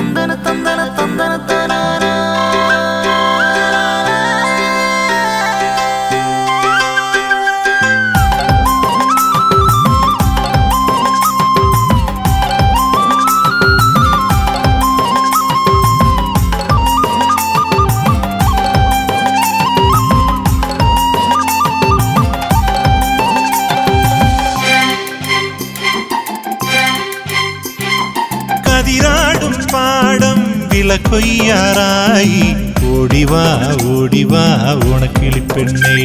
தந்தன தந்தன ഓടിവാ ഓടിവാ ഉണക്കിളിപ്പെണ്ണേ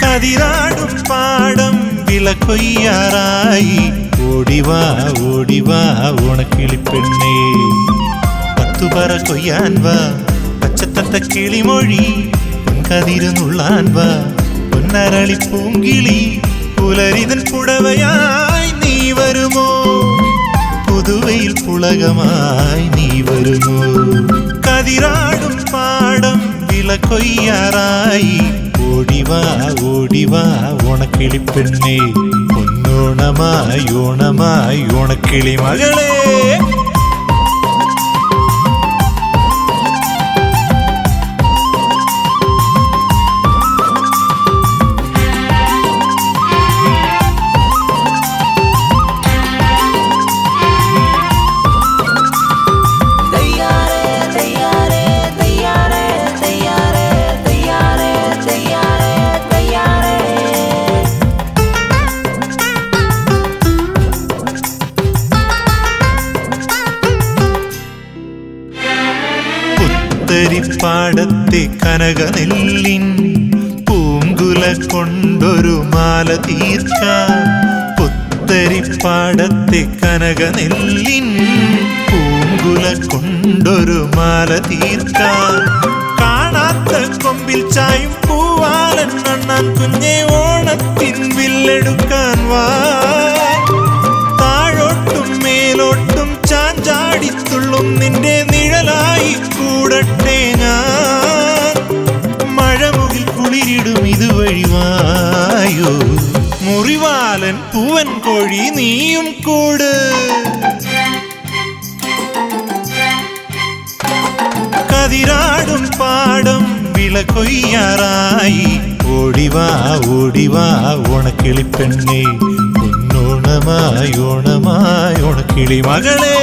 കതിരാടും പാടം വിള കൊയ്യാറായി ഓടിവാ ഓടിവാ ഉണക്കിളിപ്പെണ്ണേ പത്തുപറ കൊയ്യാൻ വാ പച്ചത്തത്ത കിളിമൊഴി കതിരുന്നുള്ളാൻ വാ പൊന്നരളി പൂങ്കിളി പുലരിതൻ പുടവയായി നീ വരുമോ പുതുവയിൽ പുളകമായി നീ വരുമോ കതിരാടും പാടം വിള കൊയ്യാറായി ഓടിവാ ഓടിവാ ഉണക്കിളിപ്പെണ്ണേ പൊന്നോണമായി ഓണമായി ഉണക്കിളി മകളേ തയ്യാറേ പുത്തരിപ്പാടത്തെ കനകനെല്ലിൻ പൂങ്കുല കൊണ്ടൊരു മാല തീർക്കാൻ പുത്തരിപ്പാടത്തെ കനകനെല്ലിൻ പൂങ്കുല കൊണ്ടൊരു മാല തീർച്ച. കാണാത്ത കൊമ്പിൽ ചായും പൂവാലൻ കണ്ണാൻ കുഞ്ഞെ ഓണത്തിൻ വില്ലെടുക്കാൻ വാ. താഴോട്ടും മേലോട്ടും ചാഞ്ചാടിത്തുള്ളും നിന്റെ കൂടട്ടെ ഞാൻ. മഴമുകിൽ കുളിരിടും ഇതുവഴി വായോ. മുറിവാലൻ പൂവൻ കോഴി നീയും കൂട്. കതിരാടും പാടും വിള കൊയ്യാറായി ഓടിവാ ഓടിവാ ഉണക്കിളിപ്പെണ്ണേ പൊന്നോണമായി ഓണമായി ഉണക്കിളി മകളേ.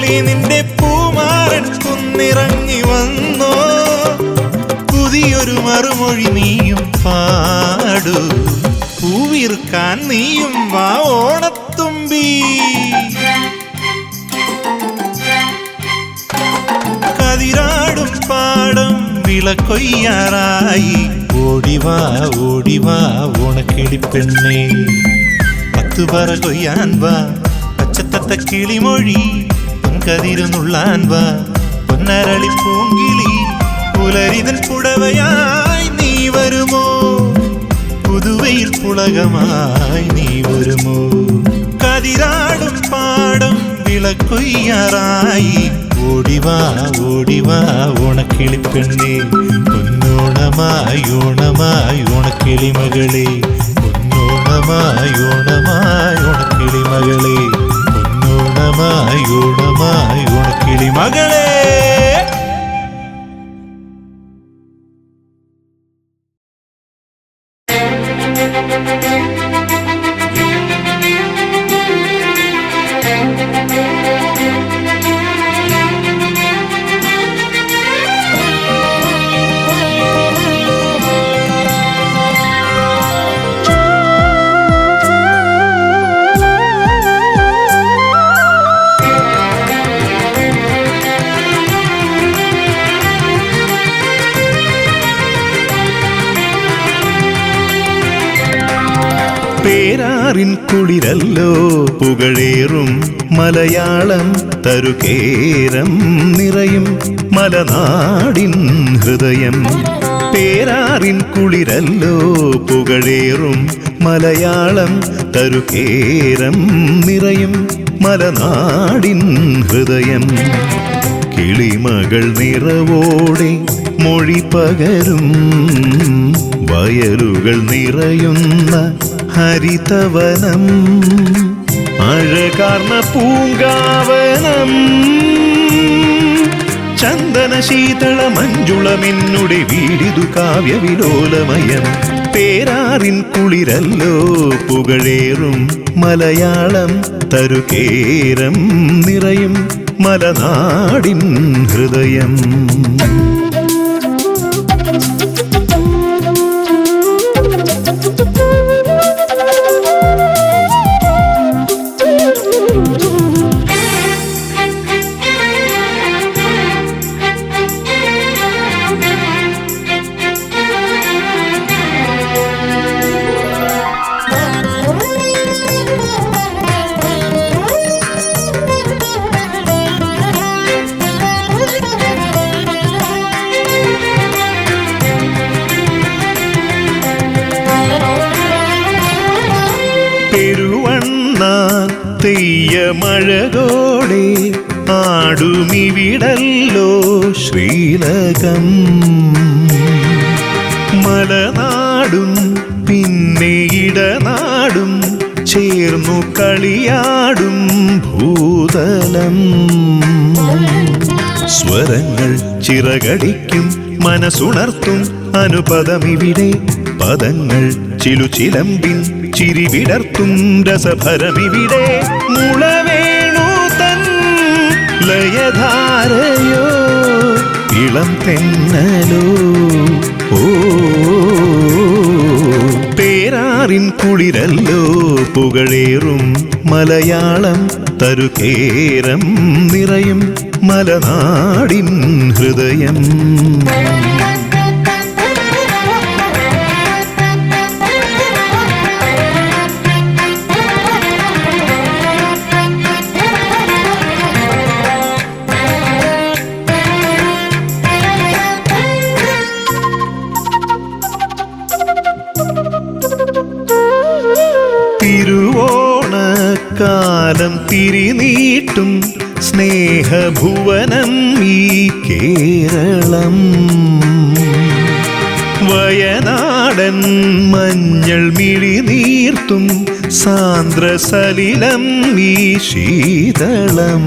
കാറ്റന്റെ നിന്റെ പൂമാരൻ കുന്നിറങ്ങി വന്നോ? പുതിയൊരു മറുമൊഴി നീയും പാടു. പൂവിർക്കാൻ നീയും വാ ഓണത്തുമ്പി. കതിരാടും പാടും വിള കൊയ്യാറായി ഓടിവാ ഓടിവാ ഉണക്കിളിപ്പെണ്ണേ പത്തു പറ കൊയ്യാൻ വാ പച്ചത്തത്ത കിളിമൊഴി പൊൻകതിരുന്നുള്ളാൻ വാ പൊന്നരളി പൂങ്കിളി പുലരിതൻ പുടവയായി നീ വരുമോ? പുതുവയിൽ പുളകമായി നീ വരുമോ? കതിരാടും പാടം വിളക്കൊയ്യാറായി. ഓടിവാ ഓടിവാ ഉണക്കിളിപ്പെണ്ണേ പൊന്നോണമായി ഓണമായി ഉണക്കിളി മകളെ പൊന്നോണമായി ഓണമായി ഉണക്കിളി മകളെ പൊന്നോണമായി ഓണമായി ഉണക്കിളി മലയാളം തരുകേരം നിറയും മലനാടിൻ ഹൃദയം. പേരാറിൻ കുളിരല്ലോ പുകഴേറും മലയാളം തരുകേരം നിറയും മലനാടിൻ ഹൃദയം. കിളിമകൾ നിറവോടെ മൊഴി പകരും വയലുകൾ നിറയുന്ന ഹരിതവനം. അഴകാർന്ന പൂങ്കാവനം ചന്ദന ശീതള മഞ്ജുളമെന്നുടെ വീടിതു കാവ്യവിലോലമയം. പേരാറിൻ കുളിരല്ലോ പുകഴേറും മലയാളം തരുകേരം നിറയും മലനാടിൻ ഹൃദയം. ശ്രീലകം മലനാടും പിന്നെ ഇടനാടും ചേർന്നു കളിയാടും ഭൂതലം. സ്വരങ്ങൾ ചിറകടിക്കും മനസ്സുണർത്തും അനുപദമിവിടെ. പദങ്ങൾ ചിലുചിലമ്പിൻ ചിരി വിടർത്തും രസഭരമിവിടെ. മുളവേണു തൻ ലയധാരയോ ഇളം തെന്നലോ. ഓ പേരാറിൻ കുളിരല്ലോ. പുകഴേറും മലയാളം തരുകേരം നിറയും മലനാടിൻ ഹൃദയം. തിരിനീട്ടും സ്നേഹഭുവനം ഈ കേരളം. വയനാടൻ മഞ്ഞൾ മിഴി നീർത്തും സാന്ദ്ര സാന്ദ്രസലിലം ഈ ശീതളം.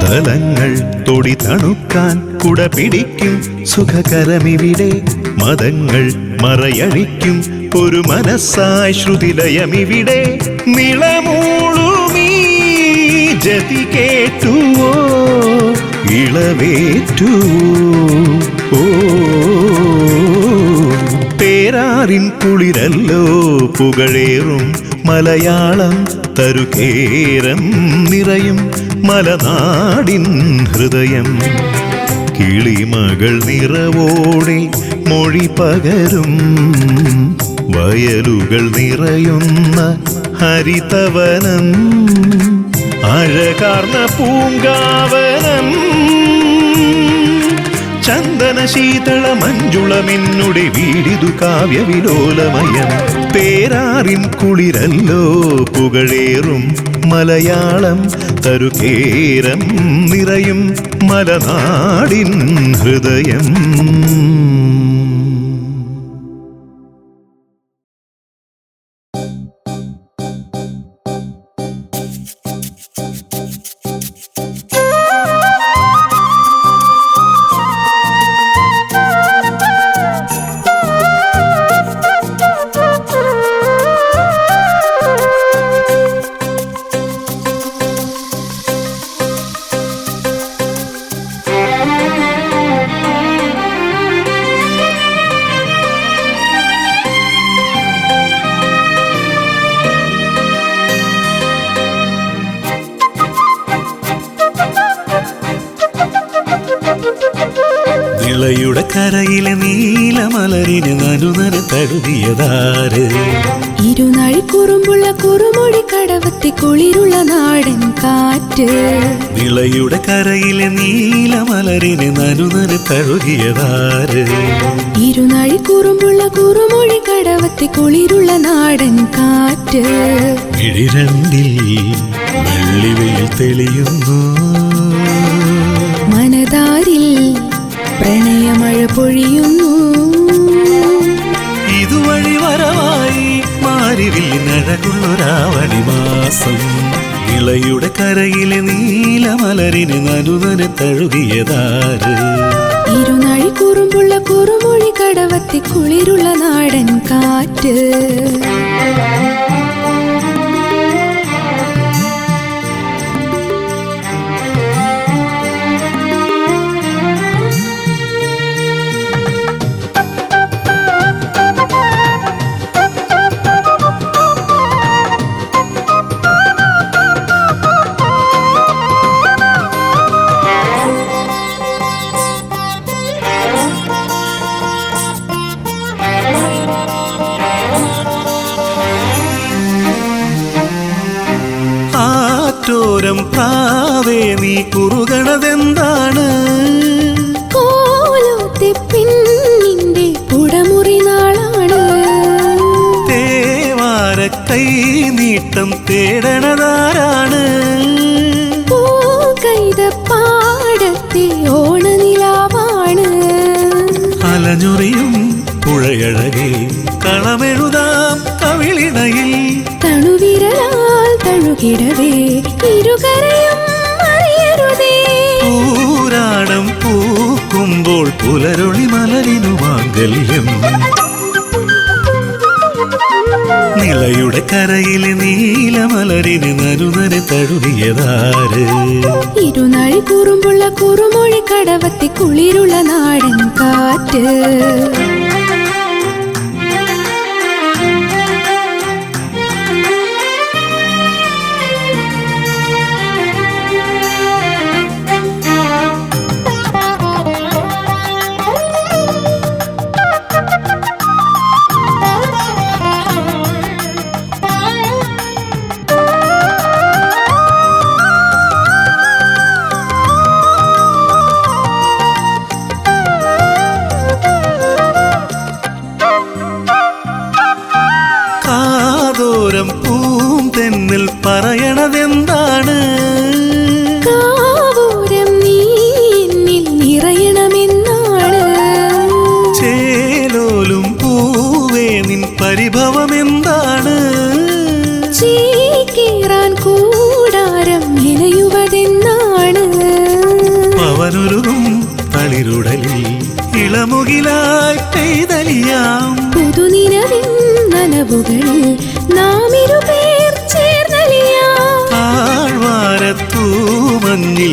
തലങ്ങൾ തൊടി തണുക്കാൻ കുട പിടിക്കും സുഖകരമിവിടെ മതങ്ങൾ മറയഴിക്കും ഒരു മനസ്സായി ശ്രുതിലയമിവിടെ. നിളമൂളുമീ ജതി കേട്ടുവോ ഇളവേറ്റുവോ. പേരാറിൻ കുളിരല്ലോ പുകഴേറും മലയാളം തരുകേരം നിറയും മലനാടിൻ ഹൃദയം. കിളിമകൾ നിറവോടെ മൊഴി പകരും വയലുകൾ നിറയുന്ന ഹരിതവനം അഴകാർന്ന പൂങ്കാവനം. ചന്ദന ശീതള മഞ്ജുളമെന്നുടെ വീടിതു കാവ്യവിലോലമയം. പേരാറിൻ കുളിരല്ലോ പുകഴേറും മലയാളം തരുകേരം നിറയും മലനാടിൻ ഹൃദയം. കരയിലെ നീലമലരിന് നനുനന തഴുതിയതാര് ഇരുനാഴി കുറുമ്പുള്ള കുറുമൊഴി കടവത്തി കുളിരുള്ള നാടൻ കാറ്റ്. വിളയുടെ കരയിലെ നീലമലരിന് നനുനന തഴുകിയതാര്? ഇരുനാഴി കുറുമ്പുള്ള കുറുമൊഴി കടവത്തി കുളിരുള്ള നാടൻ കാറ്റ്. ഇഴിരണ്ടിൽ വെള്ളിവെയിൽ തെളിയുന്നു. മനതാരിൽ പ്രണയമഴ പൊഴിയുന്നു. ഇതുവഴി വരവായി മാരിവില്ലിനഴകുള്ളൊരാവണി മാസം. ഇളയുടെ കരയിലെ നീലമലരിന് നനുനന തഴുകിയതാര്? ഇരുനാഴി കുറുമ്പുള്ള കുറുമൊഴി കടവത്തി കുളിരുള്ള നാടൻ കാറ്റ്. ആറ്റോരം പ്രാവേ നീ കുറുകണതെന്താണ്? കോലോത്തെ പെണ്ണിന്റെ പുടമുറി നാളാണ്. തേവാര കൈ നീട്ടം തേടണതാരാണ്? പാടത്തെ ഓണനിലാവാണ്. അലഞ്ഞുറിയും പുഴയഴകെ കളമെഴുതാം കവിളിണയിൽ. തണുവിരലാൽ തഴുകിടവേ ഇരുകരയും അറിയരുതേ പൂരാടം പൂക്കുമ്പോൾ പുലരൊളി മലരിനു മാംഗല്യം. നിളയുടെ കരയിലെ നീലമലരിന് നരുനരെ തഴുകിയതാര്? ഇരുനാഴി കുറുമ്പുള്ള കുറുമൊഴി കടവത്തി കുളിരുള്ള നാടൻ കാറ്റ്.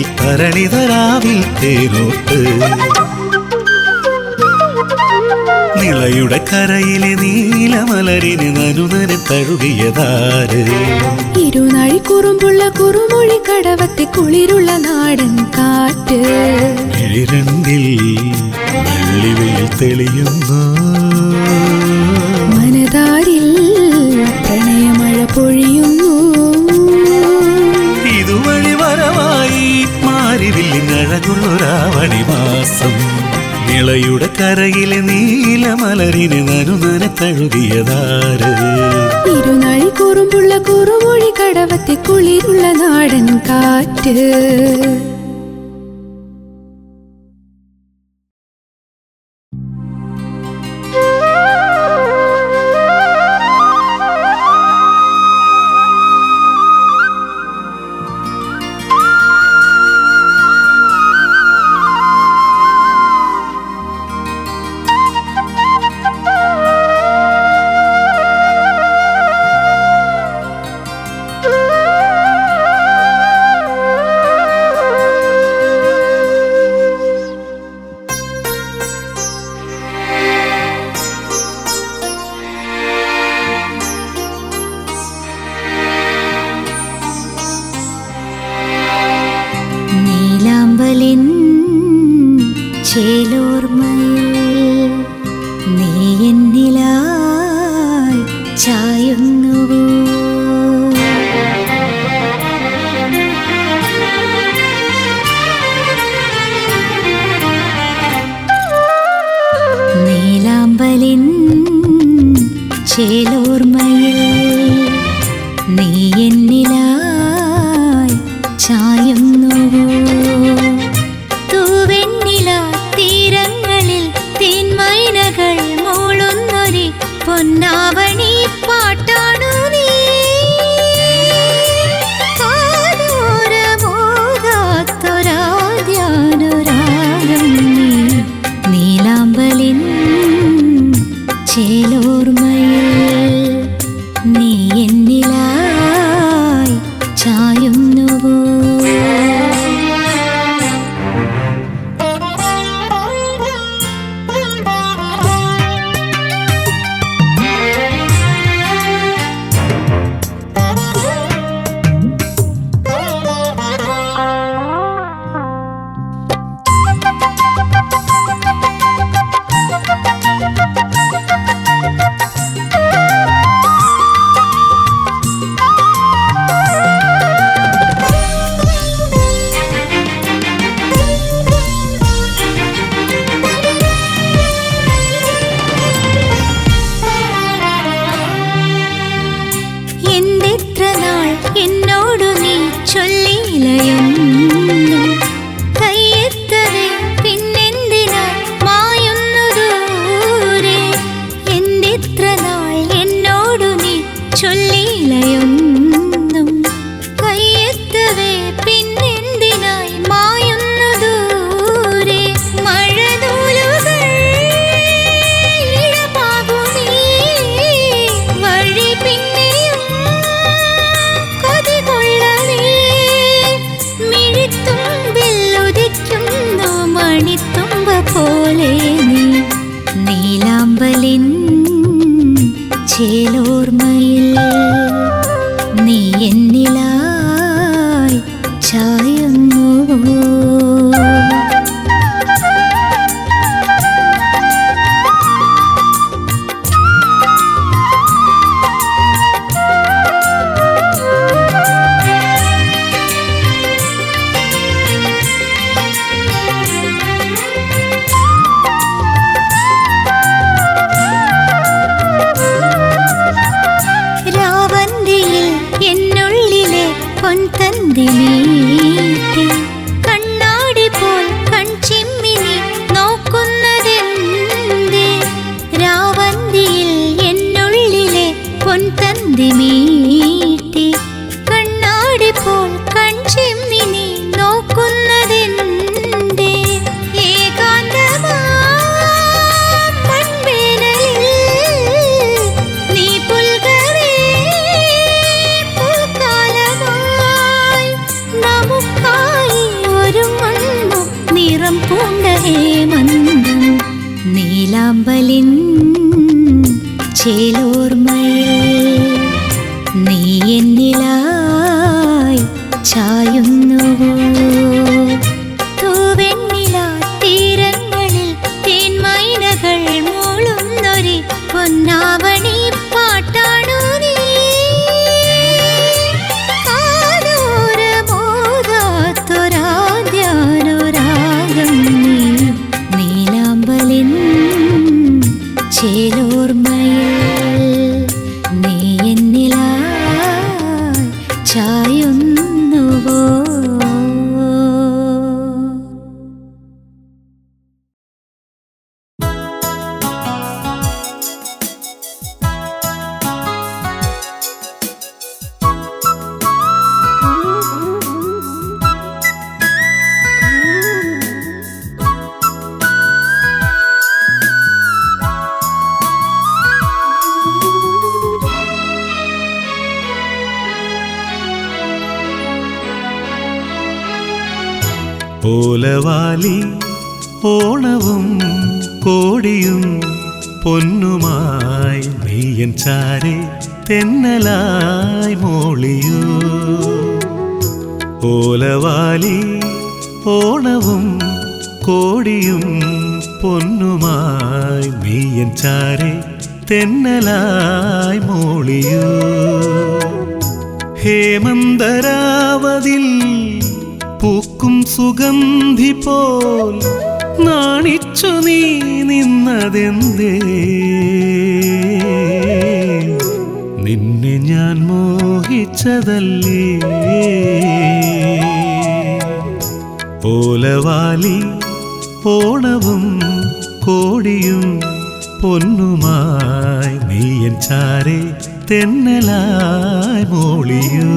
മഞ്ഞിൽ തേനോട്ട് തേരോട്ട്. നിളയുടെ കരയിലെ നീലമലരിന് നനുനനെ തഴുകിയതാര്? ഇരുനാഴി കുറുമ്പുള്ള കുറുമൊഴി കടവത്തി കുളിരുള്ള നാടൻ കാറ്റ്. ഇഴിരണ്ടിൽ വെള്ളിവെയിൽ തെളിയുന്നു. മനതാരിൽ മാരിവില്ലിനഴകുള്ളൊരാവണി മാസം. നിളയുടെ കരയിലെ നീലമലരിന് നനുനനെ തഴുകിയതാര് ഇരുനാഴി കുറുമ്പുള്ള കുറുമൊഴി കടവത്തെ കുളിരുള്ള നാടൻ കാറ്റ്. ചേലാമ്പലിൻ ചേലോർമയിൽ പോലെ ആദ്യമേ കുലവാലി ഓണവും കോടിയും പൊന്നുമായി നീയൻ ചാരെ തെന്നലായി മോളിയൂ. ഹേമന്തരാവതിൽ പൂക്കും സുഗന്ധി പോൽ നാണിച്ചു നീ നിന്നതെന്തേ? നിന്നെ ഞാൻ മോഹിച്ചതല്ലേ? ഓലവാലി ഓണവും കോടിയും പൊന്നുമായി നീയൻ ചാരെ തെന്നലായി മോളിയൂ.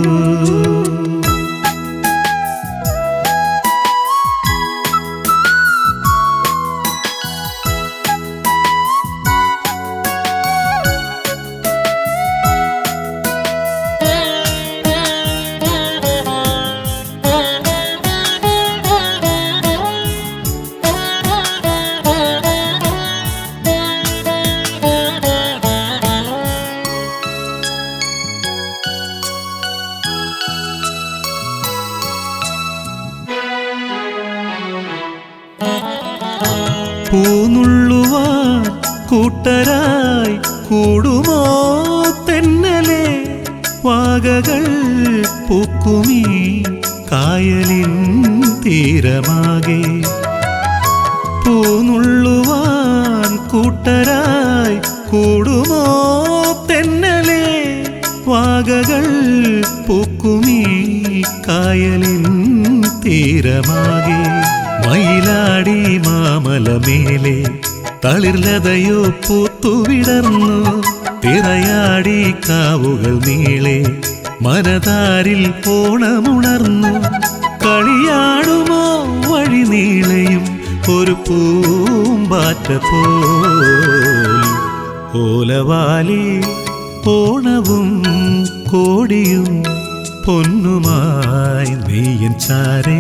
മയിലാടി മാമലമേലെ തളിർലതയോ പൂത്തുവിടർന്നു. തിറയാടി കാവുകൾ നീളെ മനതാരിൽ പോണമുണർന്നു കളിയാടുമോ വഴി നീളയും ഒരു പൂമ്പാറ്റ പോൽ. ഓലവാലി ഓണവും കോടിയും പൊന്നുമായി നീയൻ ചാരെ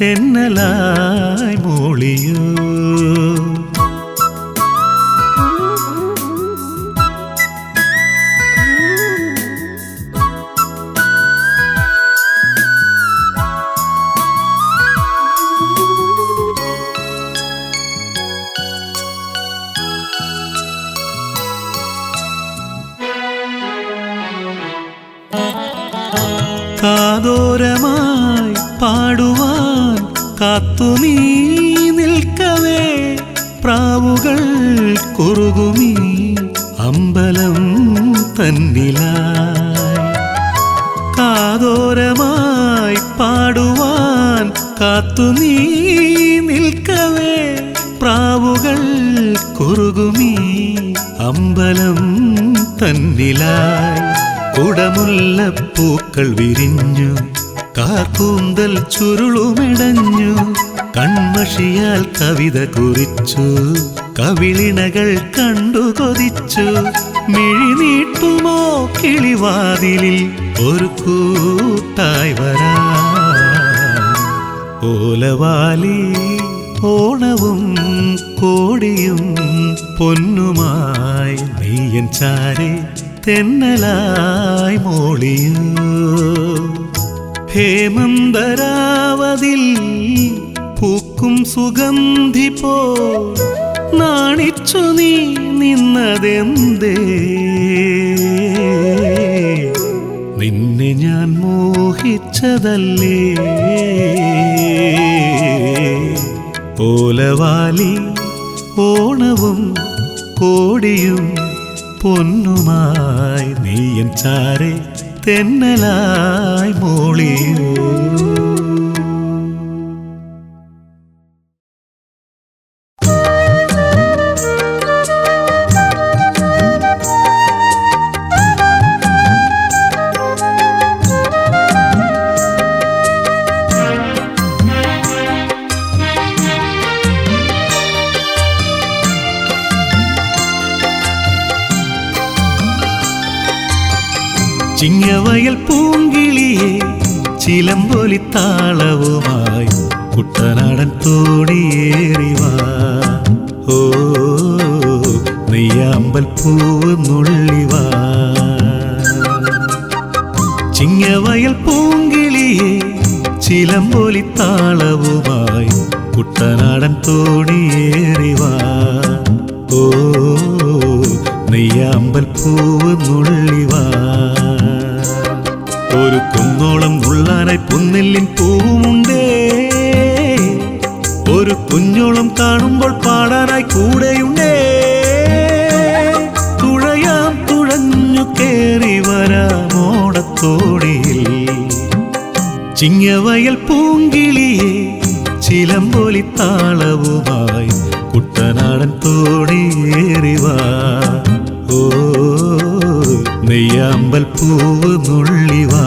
തെന്നലായി മോളിയൂ. കാതോരമായി പാടുവാൻ കാത്തു നീ നിൽക്കവേ. പ്രാവുകൾ കുറുകുമീ അമ്പലം തന്നിലായി. കാതോരമായി പാടുവാൻ കാത്തു നീ നിൽക്കവേ. പ്രാവുകൾ കുറുകുമീ അമ്പലം തന്നിലായി. കുടമുല്ലപ്പൂക്കൾ വിരിഞ്ഞു കാക്കൂന്തൽ ചുരുളുമിടഞ്ഞു. കൺമഷിയാൽ കവിത കുറിച്ചു. കവിളിണകൾ കണ്ടു കൊതിച്ചു. മിഴിനീട്ടുമോ കിളിവാതിലിൽ ഒരു കൂട്ടായി വരാ. ഓലവാലി ഓണവും കോടിയും പൊന്നുമായി നീയൻ ചാരി തെന്നലായി മോളിയൂ. ഹേമന്തരാവതിൽ പൂക്കും സുഗന്ധി പോ നാണിച്ചു നീ നിന്നതെന്തേ? നിന്നെ ഞാൻ മോഹിച്ചതല്ലേ? പോലവാലി ഓണവും കോടിയും പൊന്നുമായി നീയൻ ചാരെ തെന്നലായി മോളിയൂ ചിങ്ങവയൽ പൂങ്കിളിയെ ചിലമ്പൊലി താളവുമായി കുട്ടനാടൻ തോണിയേറിവാ ഓ നെയ്യാമ്പൽ പൂവ് നുള്ളിവാ ചിങ്ങവയൽ പൂങ്കിളിയെ ചിലമ്പൊലി താളവുമായി കുട്ടനാടൻ തോണിയേറിവാ ഓ നെയ്യാമ്പൽ പൂവ് നുള്ളിവാ നുള്ളാനായി പുന്നെല്ലിൻ പൂവുമുണ്ടേ. ഒരു കുഞ്ഞോളം കാണുമ്പോൾ പാടാനായി കൂടെയുണ്ടേ. തുഴയാം തുഴഞ്ഞു കേറി വരാമോടത്തോടിയിൽ ചിങ്ങവയൽ പൂങ്കിളിയെ ചിലമ്പൊലി താളവുമായി കുട്ടനാടൻ തോടിയേറിവാ ഓ നെയ്യാമ്പൽ പൂവ് നുള്ളിവാ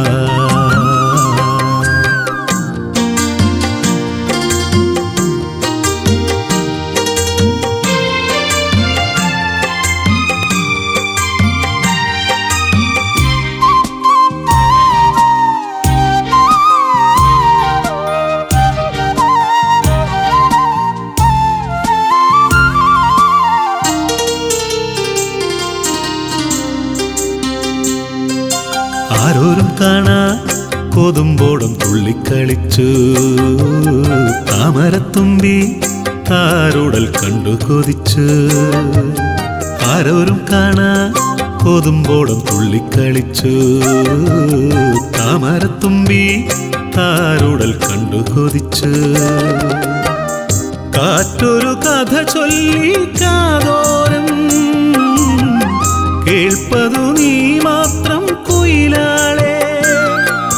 തുള്ളിക്കളിച്ചു താമരത്തുമ്പി താരുടൽ കണ്ടു കൊതിച്ചു. ആരോരും കാണാ കൊതുമ്പോടം തുള്ളിക്കളിച്ചു. താമരത്തുമ്പി താരുടൽ കണ്ടു കൊതിച്ചു. കാറ്റൊരു കഥ ചൊല്ലി കാതോരം. കേൾപ്പതു നീ മാത്രം കുയിലാളെ.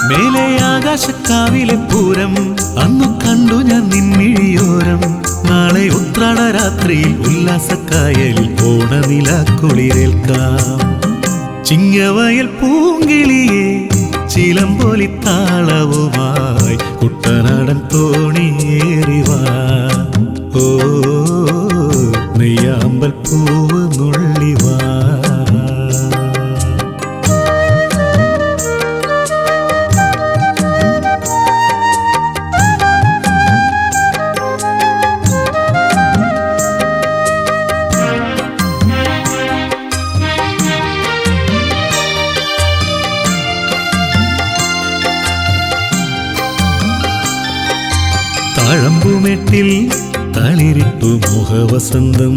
മേലെ ആകാശക്കാവിലെ പൂരം അന്നു കണ്ടു ഞാൻ നിന്നിഴിയോരം. നാളെ ഉത്രാട രാത്രിയിൽ ഉല്ലാസക്കായലിൽ ഓണനിലാക്കുളിരേൽക്കാം. ചിങ്ങവയൽ പൂങ്കിളിയെ ചിലമ്പൊലി താളവുമായി കുട്ടനാടൻ തോണിയേറിവാ. ഓ നെയ്യാമ്പൽ പൂവ് നുള്ളിവാ. മോഹവസന്തം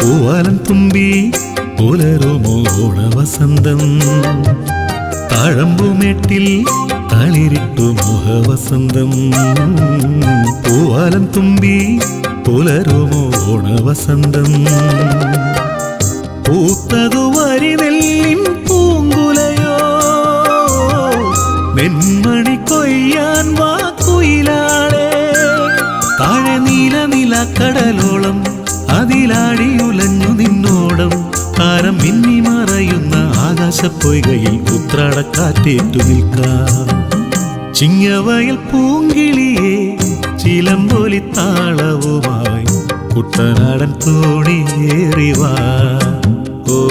പൂവാലം തുമ്പി പുലരുമോ വസന്തം. താഴമ്പുമെട്ടിൽ തളിരിട്ടു മുഖവസന്തം പൂവാലം തുമ്പി പുലരുമോണ വസന്തം. പൂത്തതു വരി നെല്ലിൻ പൂങ്കുലയോ? നെന്മണി കൊയ്യാൻ വാ കുയിലാളെ താഴെ നീല നില കടലോളം അതിലാടിയുലഞ്ഞു നിന്നോടം. താരം മിന്നി മറയുന്ന ആകാശപ്പൊയ്കയിൽ ഉത്രാടക്കാറ്റേറ്റു നിൽക്കാം. ചിങ്ങവയൽ പൂങ്കിളിയെ ചിലമ്പൊലി താളവുമായി കുട്ടനാടൻ തോണിയേറിവാ. ഓ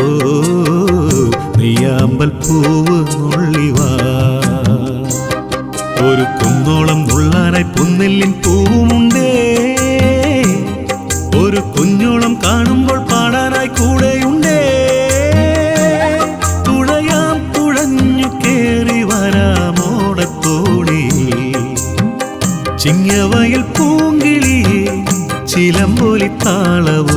പൂവ് നുള്ളിവാ. ഒരു കുന്നോളം നുള്ളാനായി പുന്നെല്ലിൻ പൂവുമുണ്ടേ. ഒരു കുഞ്ഞോളം കാണുമ്പോൾ പാടാനായി കൂടെയുണ്ടേ. തുഴയാം തുഴഞ്ഞു കേറി വരാമോടത്തോണി ചിങ്ങവയൽ പൂങ്കിളിയെ ചിലമ്പൊലി താളവുമായി